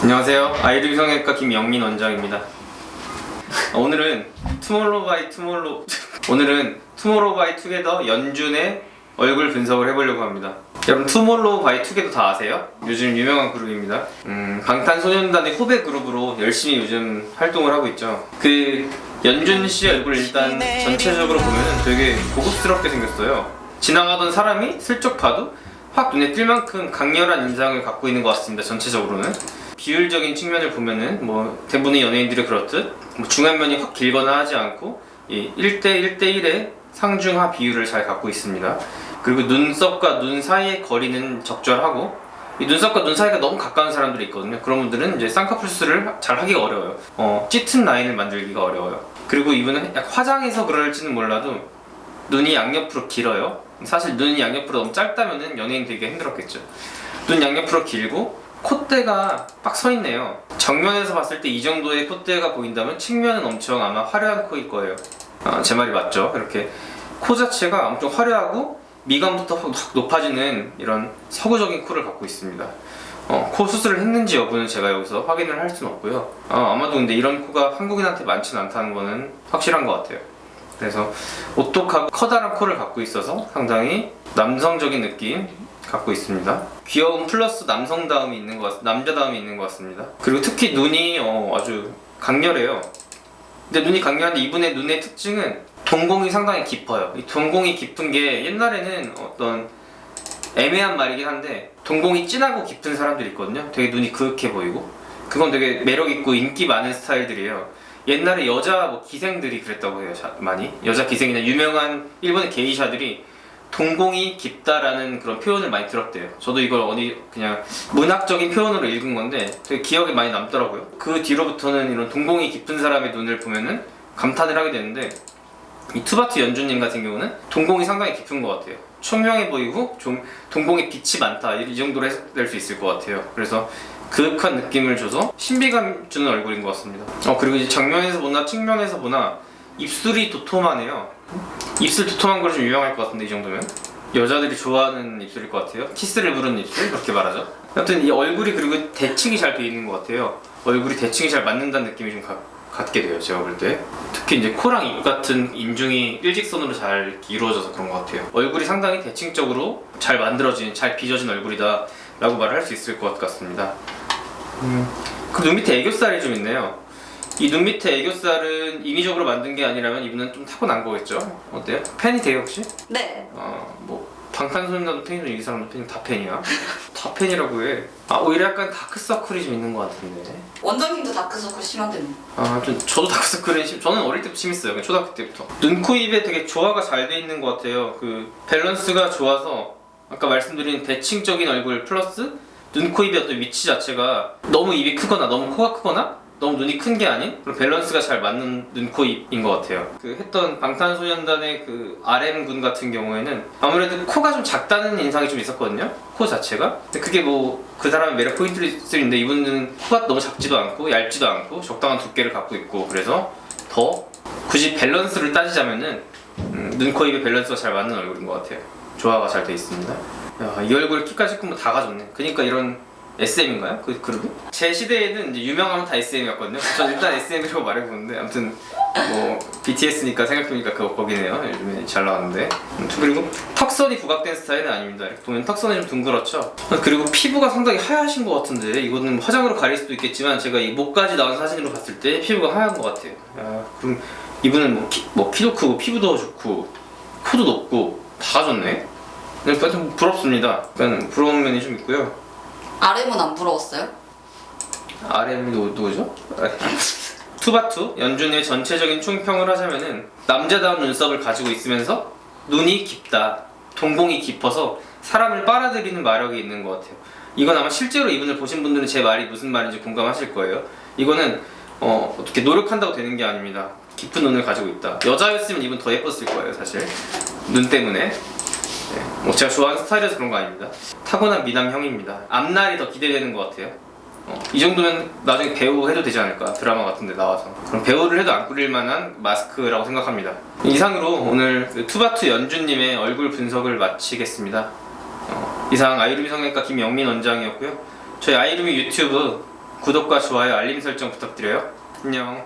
안녕하세요. 아이들 성형외과 김영민 원장입니다. 어, 오늘은 투몰로우 바이 투몰로우 오늘은 투모로우 바이 투게더 연준의 얼굴 분석을 해보려고 합니다. 여러분 투몰로우 바이 투게더 다 아세요? 요즘 유명한 그룹입니다. 음, 방탄소년단의 후배 그룹으로 열심히 요즘 활동을 하고 있죠. 그 연준 씨 얼굴 일단 전체적으로 보면 되게 고급스럽게 생겼어요. 지나가던 사람이 슬쩍 봐도 확 눈에 띌 만큼 강렬한 인상을 갖고 있는 것 같습니다. 전체적으로는 비율적인 측면을 보면은 뭐 대부분의 연예인들이 그렇듯 뭐 중안면이 확 길거나 하지 않고 이 1대 1대 1의 상중하 비율을 잘 갖고 있습니다. 그리고 눈썹과 눈 사이의 거리는 적절하고 이 눈썹과 눈 사이가 너무 가까운 사람들이 있거든요. 그런 분들은 이제 쌍꺼풀수를 잘 하기가 어려워요. 어, 짙은 라인을 만들기가 어려워요. 그리고 이분은 약 화장해서 그럴지는 몰라도 눈이 양옆으로 길어요. 사실 눈이 양옆으로 너무 짧다면은 연예인 되게 힘들었겠죠. 눈 양옆으로 길고 콧대가 빡 서 있네요. 정면에서 봤을 때 이 정도의 콧대가 보인다면 측면은 엄청 아마 화려한 코일 거예요. 아, 제 말이 맞죠? 이렇게 코 자체가 엄청 화려하고 미간부터 확 높아지는 이런 서구적인 코를 갖고 있습니다. 어, 코 수술을 했는지 여부는 제가 여기서 확인을 할 수는 없고요. 아, 아마도 근데 이런 코가 한국인한테 많지는 않다는 거는 확실한 것 같아요. 그래서 오똑하고 커다란 코를 갖고 있어서 상당히 남성적인 느낌 갖고 있습니다. 귀여운 플러스 남성다움이 있는 것 같, 남자다움이 있는 것 같습니다. 그리고 특히 눈이 어, 아주 강렬해요. 근데 눈이 강렬한데 이분의 눈의 특징은 동공이 상당히 깊어요. 이 동공이 깊은 게 옛날에는 어떤 애매한 말이긴 한데 동공이 진하고 깊은 사람들이 있거든요. 되게 눈이 그윽해 보이고 그건 되게 매력 있고 인기 많은 스타일들이에요. 옛날에 여자 뭐 기생들이 그랬다고 해요. 자- 많이 여자 기생이나 유명한 일본의 게이샤들이 동공이 깊다라는 그런 표현을 많이 들었대요. 저도 이걸 어디 그냥 문학적인 표현으로 읽은 건데 되게 기억에 많이 남더라고요. 그 뒤로부터는 이런 동공이 깊은 사람의 눈을 보면은 감탄을 하게 되는데 이 투바트 연주님 같은 경우는 동공이 상당히 깊은 것 같아요. 총명해 보이고 좀 동공에 빛이 많다 이 정도로 해석될 수 있을 것 같아요. 그래서 그윽한 느낌을 줘서 신비감 주는 얼굴인 것 같습니다. 어 그리고 이제 정면에서 보나 측면에서 보나 입술이 도톰하네요. 입술 도톰한 거좀 유명할 것 같은데 이 정도면 여자들이 좋아하는 입술일 것 같아요. 키스를 부르는 입술 그렇게 말하죠. 하여튼 이 얼굴이 그리고 대칭이 잘 돼 있는 것 같아요. 얼굴이 대칭이 잘 맞는다는 느낌이 좀 가- 갖게 돼요. 제가 볼 때. 특히 이제 코랑 입 같은 인중이 일직선으로 잘 이루어져서 그런 것 같아요. 얼굴이 상당히 대칭적으로 잘 만들어진, 잘 빚어진 얼굴이다 라고 말을 할 수 있을 것 같습니다. 음, 그눈 밑에 애교살이 좀 있네요. 이 눈 밑에 애교살은 인위적으로 만든 게 아니라면 이분은 좀 타고난 거겠죠? 어때요? 팬이 돼요 혹시? 네. 어, 뭐 방탄소년단도 팬이고 이 사람도 팬이 다 팬이야. 다 팬이라고 해. 아 오히려 약간 다크서클이 좀 있는 것 같은데. 원장님도 다크서클 심한데. 아, 좀 저도 다크서클은 심, 저는 어릴 때부터 심했어요. 그냥 초등학교 때부터. 눈, 코, 입에 되게 조화가 잘 돼 있는 것 같아요. 그 밸런스가 좋아서 아까 말씀드린 대칭적인 얼굴 플러스 눈, 코, 입의 어떤 위치 자체가 너무 입이 크거나 너무 코가 크거나 너무 눈이 큰 게 아닌 그런 밸런스가 잘 맞는 눈, 코, 입인 것 같아요. 그 했던 방탄소년단의 그 RM 군 같은 경우에는 아무래도 코가 좀 작다는 인상이 좀 있었거든요. 코 자체가. 근데 그게 뭐 그 사람의 매력 포인트일 수 있는데 이분은 코가 너무 작지도 않고 얇지도 않고 적당한 두께를 갖고 있고 그래서 더 굳이 밸런스를 따지자면은 음, 눈, 코, 입의 밸런스가 잘 맞는 얼굴인 것 같아요. 조화가 잘 돼 있습니다. 야, 이 얼굴 키까지 크면 다 가졌네. 그러니까 이런 SM인가요? 그 그룹이? 제 시대에는 이제 유명하면 다 SM이었거든요. 전 일단 SM이라고 말해보는데 아무튼 뭐 BTS니까 생각해보니까 그거 거기네요. 요즘에 잘 나왔는데 음, 그리고 턱선이 부각된 스타일은 아닙니다. 이렇게 보면 턱선이 좀 둥그렇죠. 그리고 피부가 상당히 하얗신 것 같은데 이거는 뭐 화장으로 가릴 수도 있겠지만 제가 이 목까지 나온 사진으로 봤을 때 피부가 하얀 것 같아요. 야, 그럼 이분은 뭐, 키, 뭐 키도 크고 피부도 좋고 코도 높고 다 좋네. 그러니까 좀 부럽습니다. 약간 부러운 면이 좀 있고요. RM은 안 부러웠어요? RM이 누, 누구죠? 투바투 연준의 전체적인 총평을 하자면은 남자다운 눈썹을 가지고 있으면서 눈이 깊다, 동공이 깊어서 사람을 빨아들이는 마력이 있는 것 같아요. 이건 아마 실제로 이분을 보신 분들은 제 말이 무슨 말인지 공감하실 거예요. 이거는 어, 어떻게 노력한다고 되는 게 아닙니다. 깊은 눈을 가지고 있다. 여자였으면 이분 더 예뻤을 거예요, 사실. 눈 때문에. 네, 뭐 제가 좋아하는 스타일이라서 그런 거 아닙니다. 타고난 미남형입니다. 앞날이 더 기대되는 것 같아요. 어, 이 정도면 나중에 배우 해도 되지 않을까 드라마 같은데 나와서 그럼 배우를 해도 안 꾸릴 만한 마스크라고 생각합니다. 이상으로 오늘 그 투바투 연주님의 얼굴 분석을 마치겠습니다. 어, 이상 아이루미 성형외과 김영민 원장이었고요. 저희 아이루미 유튜브 구독과 좋아요 알림 설정 부탁드려요 안녕